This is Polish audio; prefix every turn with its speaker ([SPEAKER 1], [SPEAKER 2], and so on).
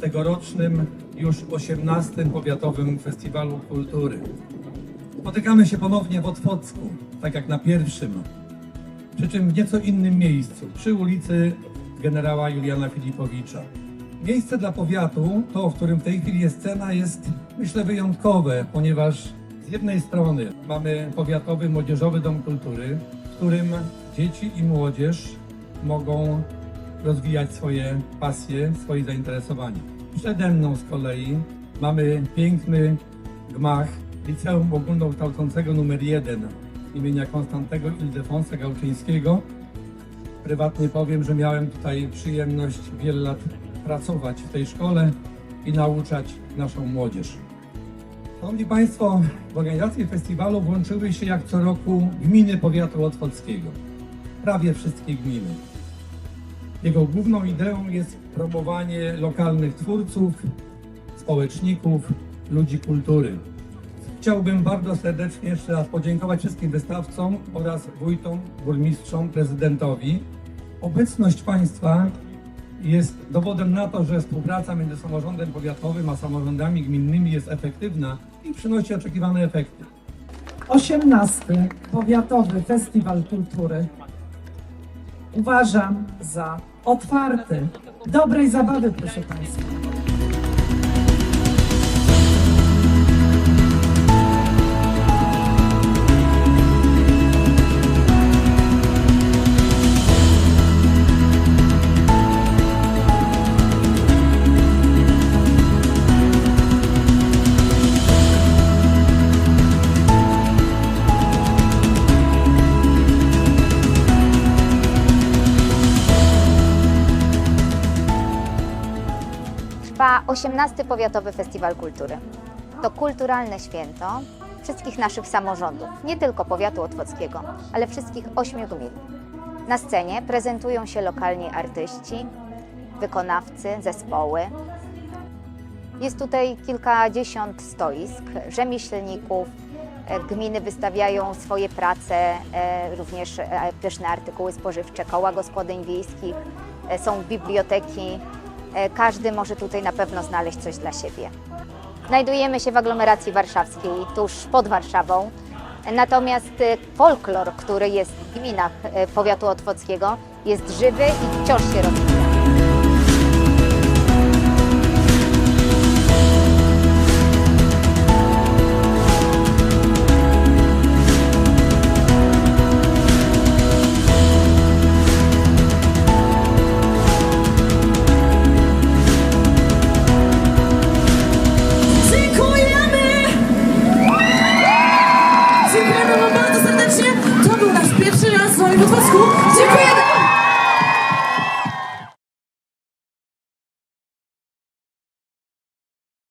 [SPEAKER 1] tegorocznym już 18. Powiatowym Festiwalu Kultury. Spotykamy się ponownie w Otwocku, tak jak na pierwszym, przy czym w nieco innym miejscu, przy ulicy generała Juliana Filipowicza. Miejsce dla powiatu, to w którym w tej chwili jest scena, jest myślę wyjątkowe, ponieważ z jednej strony mamy Powiatowy Młodzieżowy Dom Kultury, w którym dzieci i młodzież mogą rozwijać swoje pasje, swoje zainteresowania. Przede mną z kolei mamy piękny gmach Liceum Ogólnokształcącego nr 1 imienia Konstantego Ildefonsa Gałczyńskiego. Prywatnie powiem, że miałem tutaj przyjemność wiele lat pracować w tej szkole i nauczać naszą młodzież. Szanowni Państwo, w organizacji festiwalu włączyły się jak co roku gminy powiatu otwockiego. Prawie wszystkie gminy. Jego główną ideą jest promowanie lokalnych twórców, społeczników, ludzi kultury. Chciałbym bardzo serdecznie jeszcze raz podziękować wszystkim wystawcom oraz wójtom, burmistrzom, prezydentowi. Obecność Państwa jest dowodem na to, że współpraca między samorządem powiatowym a samorządami gminnymi jest efektywna i przynosi oczekiwane efekty.
[SPEAKER 2] 18. Powiatowy Festiwal Kultury uważam za otwarty. Dobrej zabawy, proszę Państwa.
[SPEAKER 3] 18. Powiatowy Festiwal Kultury. To kulturalne święto wszystkich naszych samorządów, nie tylko powiatu otwockiego, ale wszystkich ośmiu gmin. Na scenie prezentują się lokalni artyści, wykonawcy, zespoły. Jest tutaj kilkadziesiąt stoisk, rzemieślników. E, Gminy wystawiają swoje prace, e, również e, pyszne artykuły spożywcze, koła gospodyń wiejskich, są biblioteki. E, Każdy może tutaj na pewno znaleźć coś dla siebie. Znajdujemy się w aglomeracji warszawskiej, tuż pod Warszawą. Natomiast e, folklor, który jest w gminach e, powiatu otwockiego, jest żywy i wciąż się rozwija.